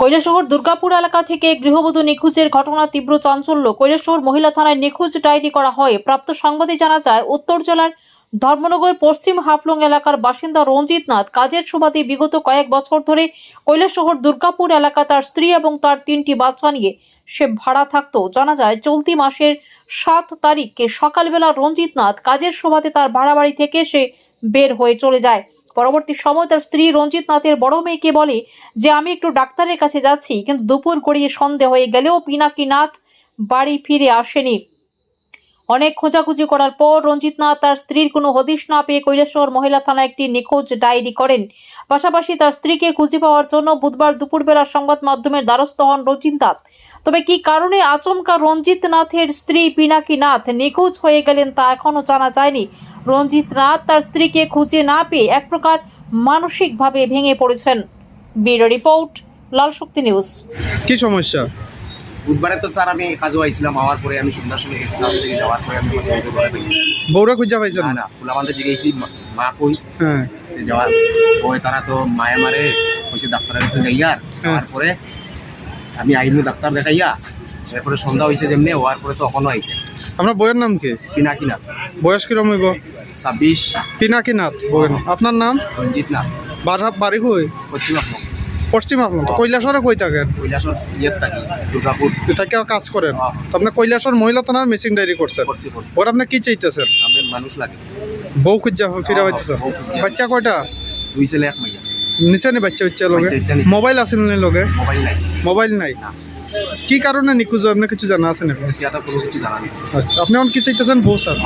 কৈলাসহর দুর্গাপুর এলাকা থেকে গৃহবধূ নিখোঁজের ঘটনা তীব্র চাঞ্চল্য। কৈলাসহর মহিলা থানায় নিখোঁজ ডায়েরি করা হয়। প্রাপ্ত সংবাদে জানা যায়, উত্তর জেলার ধর্মনগর পশ্চিম হাফলং এলাকার বাসিন্দা রঞ্জিত নাথ কাজের সুবাদে বিগত কয়েক বছর ধরে কৈলাসহর দুর্গাপুর এলাকা তার স্ত্রী এবং তার তিনটি বাচ্চা নিয়ে সে ভাড়া থাকতো। জানা যায়, চলতি মাসের সাত তারিখে সকালবেলা রঞ্জিত নাথ কাজের সুবাদে তার ভাড়া বাড়ি থেকে সে বের হয়ে চলে যায়। পরবর্তী সময় তার স্ত্রী রঞ্জিত নাথের বড় মেয়েকে বলে যে, আমি একটু ডাক্তারের কাছে যাচ্ছি। কিন্তু দুপুর গড়িয়ে সন্ধে হয়ে গেলেও পিনাকি নাথ বাড়ি ফিরে আসেনি। অনেক খোঁজাখুঁজি করার পর রঞ্জিত নাথ তার স্ত্রীর কোনো হদিশ না পেয়ে কৈলাসহর মহিলা থানায় একটি নিখোঁজ ডায়েরি করেন। পাশাপাশি তার স্ত্রীকে খুঁজে পাওয়ার জন্য বুধবার দুপুরবেলা সংবাদ মাধ্যমের দ্বারস্থ হন রঞ্জিত নাথ। তবে কি কারণে আচমকা রঞ্জিত নাথের স্ত্রী পিনাকি নাথ নিখোঁজ হয়ে গেলেন তা এখনও জানা যায়নি। রঞ্জিত নাথ তার স্ত্রীকে খুঁজে না পেয়ে এক প্রকার মানসিকভাবে ভেঙে পড়েছেন। Bureau report Lal Shakti news. কি সমস্যা? বুধবারে তো স্যার আমি কাজও আইছিলাম আওয়ার পরে আমি সন্ধ্যার সময় গেছি কাজ থেকে যাওয়ার পরে আমি আমার বউরা খুঁজা পাইছেন? না না ফুলাবান্ধে জিগেছি মা কই? হ্যাঁ। যাওয়ার ওই তারা তো মায়ে মারে কইছে ডাক্তারের কাছে যাইয়া যাওয়ার পরে আমি আইনু ডাক্তার দেখাইয়া এরপরে সন্ধ্যা হয়েছে যেমনি হওয়ার পরে তো এখনও আইছে। আপনার বইয়ের নাম কি? কিনা কিনা বয়স কিরম হইব? ছাব্বিশ। পিনাকি নাথ বইয়ের নাম। আপনার নাম? রঞ্জিত না বারা- বাড়ি কই? পশ্চিম আপনার পশ্চিম আপনার কৈলাসরে কই থাকেন? কৈলাসর ইয়ের থাকি দুর্গাপুর। তাকে কাজ করেন। তো আপনি কৈলাসর মহিলা থানা মেসিং ডায়েরি করছেন? করছি করছি। ওর আপনি কি চাইতেছেন? মানুষ লাগে। বউ খুঁজা ফিরা হইতেছেন বাচ্চা কয়টা? দুই ছেলে এক মাইয়া। নিচে নি বাচ্চা বাচ্চা লগে। মোবাইল আছে নি লগে? মোবাইল নাই। মোবাইল নাই? কি কারণে নিখোঁজ? আপনি কিছু জানা আছে নাকি? আচ্ছা আপনি এখন কি চাইতেছেন? বউ স্যার।